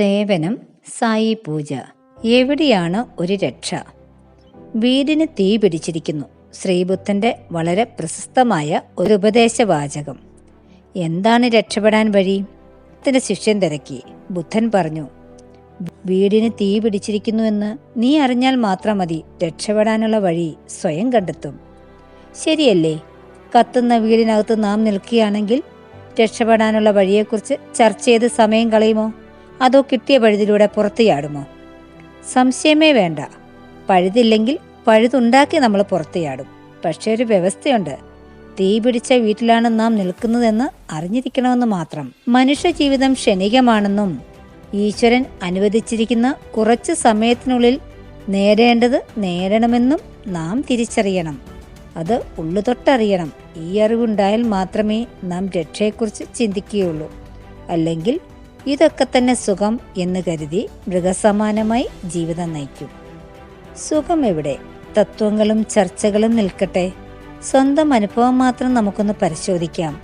സേവനം സായി പൂജ. എവിടെയാണ് ഒരു രക്ഷ? വീടിന് തീ പിടിച്ചിരിക്കുന്നു. ശ്രീബുദ്ധന്റെ വളരെ പ്രശസ്തമായ ഒരു ഉപദേശവാചകം. എന്താണ് രക്ഷപ്പെടാൻ വഴി? ത്തിന്റെ ശിഷ്യൻ തിരക്കി. ബുദ്ധൻ പറഞ്ഞു വീടിന് തീ പിടിച്ചിരിക്കുന്നു എന്ന് നീ അറിഞ്ഞാൽ മാത്രം മതി രക്ഷപ്പെടാനുള്ള വഴി സ്വയം കണ്ടെത്തും. ശരിയല്ലേ? കത്തുന്ന വീടിനകത്ത് നാം നിൽക്കുകയാണെങ്കിൽ രക്ഷപ്പെടാനുള്ള വഴിയെക്കുറിച്ച് ചർച്ച ചെയ്ത് സമയം കളയുമോ? അതോ കിട്ടിയ പഴുതിലൂടെ പുറത്തു ചാടുമോ? സംശയമേ വേണ്ട. പഴുതില്ലെങ്കിൽ പഴുതുണ്ടാക്കി നമ്മൾ പുറത്തു ചാടും. പക്ഷേ ഒരു വ്യവസ്ഥയുണ്ട്. തീ പിടിച്ച വീട്ടിലാണ് നാം നിൽക്കുന്നതെന്ന് അറിഞ്ഞിരിക്കണമെന്ന് മാത്രം. മനുഷ്യ ജീവിതം ക്ഷണികമാണെന്നും ഈശ്വരൻ അനുവദിച്ചിരിക്കുന്ന കുറച്ച് സമയത്തിനുള്ളിൽ നേടേണ്ടത് നേരണമെന്നും നാം തിരിച്ചറിയണം. അത് ഉള്ളു ഉള്ളുതൊട്ടറിയണം. ഈ അറിവുണ്ടായാൽ മാത്രമേ നാം രക്ഷയെക്കുറിച്ച് ചിന്തിക്കുകയുള്ളൂ. അല്ലെങ്കിൽ ഇതൊക്കെ തന്നെ സുഖം എന്ന് കരുതി മൃഗസമാനമായി ജീവിതം നയിക്കും. സുഖം എവിടെ? തത്വങ്ങളും ചർച്ചകളും നിൽക്കട്ടെ. സ്വന്തം അനുഭവം മാത്രം നമുക്കൊന്ന് പരിശോധിക്കാം.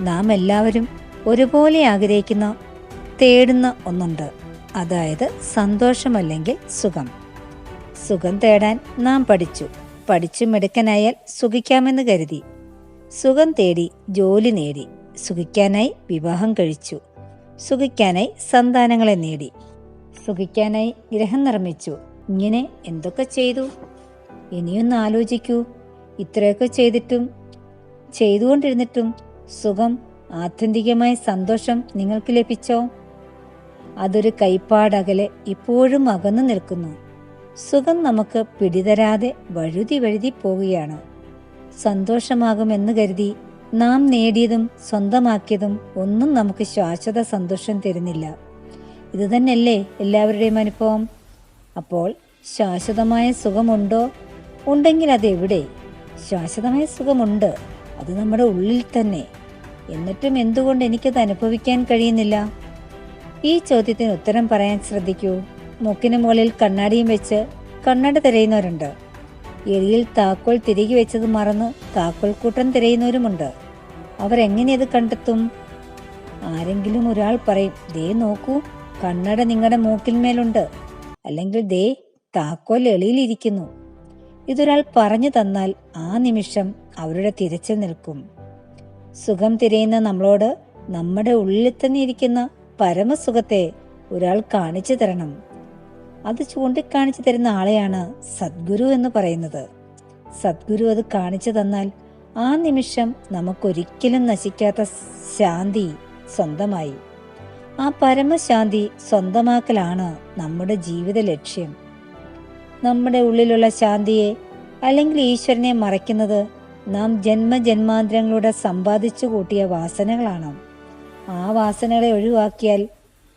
നാം എല്ലാവരും ഒരുപോലെ ആഗ്രഹിക്കുന്ന തേടുന്ന ഒന്നുണ്ട്. അതായത് സന്തോഷമല്ലെങ്കിൽ സുഖം. സുഖം തേടാൻ നാം പഠിച്ചു. പഠിച്ചു മിടുക്കനായാൽ സുഖിക്കാമെന്ന് കരുതി. സുഖം തേടി ജോലി നേടി. സുഖിക്കാനായി വിവാഹം കഴിച്ചു. സുഖിക്കാനായി സന്താനങ്ങളെ നേടി. സുഖിക്കാനായി ഗ്രഹം നിർമ്മിച്ചു. ഇങ്ങനെ എന്തൊക്കെ ചെയ്തു? ഇനിയൊന്ന് ആലോചിക്കൂ. ഇത്രയൊക്കെ ചെയ്തിട്ടും ചെയ്തുകൊണ്ടിരുന്നിട്ടും സുഖം ആത്യന്തികമായ സന്തോഷം നിങ്ങൾക്ക് ലഭിച്ചോ? അതൊരു കൈപ്പാടകലെ ഇപ്പോഴും അകന്നു നിൽക്കുന്നു. സുഖം നമുക്ക് പിടിതരാതെ വഴുതി വഴുതി പോവുകയാണ്. സന്തോഷമാകുമെന്ന് കരുതി നാം നേടിയതും സ്വന്തമാക്കിയതും ഒന്നും നമുക്ക് ശാശ്വത സന്തോഷം തരുന്നില്ല. ഇത് തന്നെയല്ലേ എല്ലാവരുടെയും അനുഭവം? അപ്പോൾ ശാശ്വതമായ സുഖമുണ്ടോ? ഉണ്ടെങ്കിൽ അതെവിടെ? ശാശ്വതമായ സുഖമുണ്ട്. അത് നമ്മുടെ ഉള്ളിൽ തന്നെ. എന്നിട്ടും എന്തുകൊണ്ട് എനിക്കത് അനുഭവിക്കാൻ കഴിയുന്നില്ല? ഈ ചോദ്യത്തിന് ഉത്തരം പറയാൻ ശ്രദ്ധിക്കൂ. മൂക്കിന് മുകളിൽ കണ്ണാടിയും വെച്ച് കണ്ണട തിരയുന്നവരുണ്ട്. എലിയിൽ താക്കോൽ തിരികെ വെച്ചത് മറന്ന് താക്കോൽ കൂട്ടം തിരയുന്നവരുമുണ്ട്. അവരെങ്ങനെ അത് കണ്ടെത്തും? ആരെങ്കിലും ഒരാൾ പറയും ദേ നോക്കൂ കണ്ണട നിങ്ങളുടെ മൂക്കിന്മേലുണ്ട് അല്ലെങ്കിൽ ദേ താക്കോൽ എളിയിലിരിക്കുന്നു ഇതൊരാൾ പറഞ്ഞു തന്നാൽ ആ നിമിഷം അവരുടെ തിരച്ചിൽ നിൽക്കും. സുഖം തിരയുന്ന നമ്മളോട് നമ്മുടെ ഉള്ളിൽ തന്നെ ഇരിക്കുന്ന പരമസുഖത്തെ ഒരാൾ കാണിച്ചു തരണം. അത് ചൂണ്ടിക്കാണിച്ചു തരുന്ന ആളെയാണ് സദ്ഗുരു എന്ന് പറയുന്നത്. സദ്ഗുരു അത് കാണിച്ചു തന്നാൽ ആ നിമിഷം നമുക്കൊരിക്കലും നശിക്കാത്ത ശാന്തി സ്വന്തമായി. ആ പരമശാന്തി സ്വന്തമാക്കലാണ് നമ്മുടെ ജീവിത ലക്ഷ്യം. നമ്മുടെ ഉള്ളിലുള്ള ശാന്തിയെ അല്ലെങ്കിൽ ഈശ്വരനെ മറയ്ക്കുന്നത് നാം ജന്മജന്മാന്തരങ്ങളുടെ സമ്പാദിച്ചു കൂട്ടിയ വാസനകളാണ്. ആ വാസനകളെ ഒഴിവാക്കിയാൽ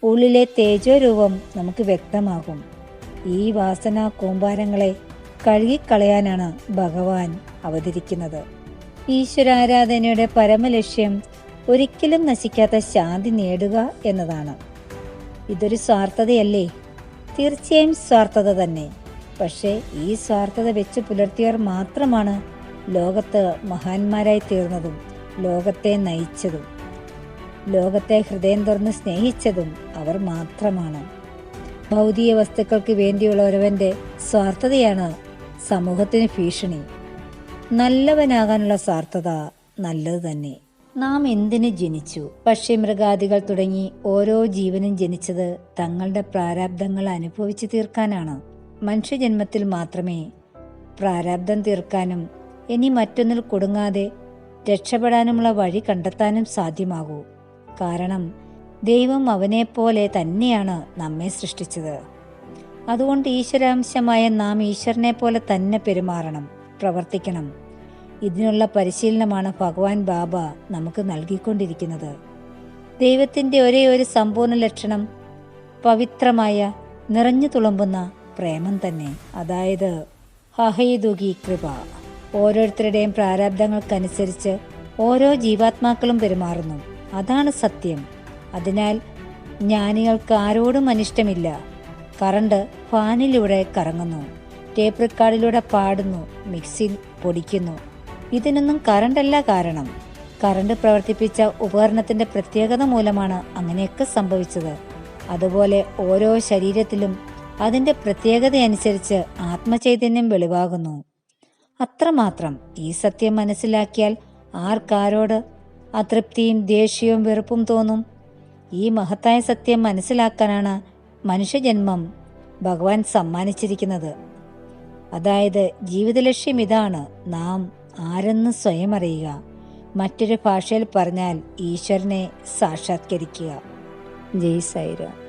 ഉള്ളിലെ തേജോരൂപം നമുക്ക് വ്യക്തമാകും. ഈ വാസന കൂമ്പാരങ്ങളെ കഴുകിക്കളയാനാണ് ഭഗവാൻ അവതരിക്കുന്നത്. ഈശ്വരാരാധനയുടെ പരമലക്ഷ്യം ഒരിക്കലും നശിക്കാത്ത ശാന്തി നേടുക എന്നതാണ്. ഇതൊരു സ്വാർത്ഥതയല്ലേ? തീർച്ചയായും സ്വാർത്ഥത തന്നെ. പക്ഷേ ഈ സ്വാർത്ഥത വെച്ച് പുലർത്തിയവർ മാത്രമാണ് ലോകത്ത് മഹാന്മാരായി തീർന്നതും ലോകത്തെ നയിച്ചതും. ലോകത്തെ ഹൃദയം തുറന്ന് സ്നേഹിച്ചതും അവർ മാത്രമാണ്. ഭൗതിക വസ്തുക്കൾക്ക് വേണ്ടിയുള്ള ഒരുവന്റെ സ്വാർത്ഥതയാണ് സമൂഹത്തിന് ഭീഷണി. നല്ലവനാകാനുള്ള സ്വാർത്ഥത നല്ലത് തന്നെ. നാം എന്തിന് ജനിച്ചു? പക്ഷി മൃഗാദികൾ തുടങ്ങി ഓരോ ജീവനും ജനിച്ചത് തങ്ങളുടെ പ്രാരാബ്ദങ്ങൾ അനുഭവിച്ചു തീർക്കാനാണ്. മനുഷ്യജന്മത്തിൽ മാത്രമേ പ്രാരാബ്ദം തീർക്കാനും ഇനി മറ്റൊന്നിൽ കൊടുങ്ങാതെ രക്ഷപ്പെടാനുമുള്ള വഴി കണ്ടെത്താനും സാധ്യമാകൂ. കാരണം ദൈവം അവനെപ്പോലെ തന്നെയാണ് നമ്മെ സൃഷ്ടിച്ചത്. അതുകൊണ്ട് ഈശ്വരാംശമായ നാം ഈശ്വരനെ പോലെ തന്നെ പെരുമാറണം പ്രവർത്തിക്കണം. ഇതിനുള്ള പരിശീലനമാണ് ഭഗവാൻ ബാബ നമുക്ക് നൽകിക്കൊണ്ടിരിക്കുന്നത്. ദൈവത്തിന്റെ ഒരേ ഒരു സമ്പൂർണ ലക്ഷണം പവിത്രമായ നിറഞ്ഞു തുളുമ്പുന്ന പ്രേമം തന്നെ. അതായത് ഹഹൈദുഗി കൃപ. ഓരോരുത്തരുടെയും പ്രാരാബ്ദങ്ങൾക്കനുസരിച്ച് ഓരോ ജീവാത്മാക്കളും പെരുമാറുന്നു. അതാണ് സത്യം. അതിനാൽ ജ്ഞാനികൾക്ക് ആരോടും അനിഷ്ടമില്ല. കറണ്ട് ഫാനിലൂടെ കറങ്ങുന്നു. ടേപ്പ് റെക്കാർഡിലൂടെ പാടുന്നു. മിക്സിൽ പൊടിക്കുന്നു. ഇതിനൊന്നും കറണ്ടല്ല കാരണം. കറണ്ട് പ്രവർത്തിപ്പിച്ച ഉപകരണത്തിന്റെ പ്രത്യേകത മൂലമാണ് അങ്ങനെയൊക്കെ സംഭവിച്ചത്. അതുപോലെ ഓരോ ശരീരത്തിലും അതിന്റെ പ്രത്യേകതയനുസരിച്ച് ആത്മചൈതന്യം വെളിവാകുന്നു. അത്രമാത്രം. ഈ സത്യം മനസ്സിലാക്കിയാൽ ആർക്കാരോട് അതൃപ്തിയും ദേഷ്യവും വെറുപ്പും തോന്നും? ഈ മഹത്തായ സത്യം മനസ്സിലാക്കാനാണ് മനുഷ്യജന്മം ഭഗവാൻ സമ്മാനിച്ചിരിക്കുന്നത്. അതായത് ജീവിതലക്ഷ്യം ഇതാണ്. നാം ആരെന്ന് സ്വയം അറിയുക. മറ്റൊരു ഭാഷയിൽ പറഞ്ഞാൽ ഈശ്വരനെ സാക്ഷാത്കരിക്കുക. ജയ് സൈറാം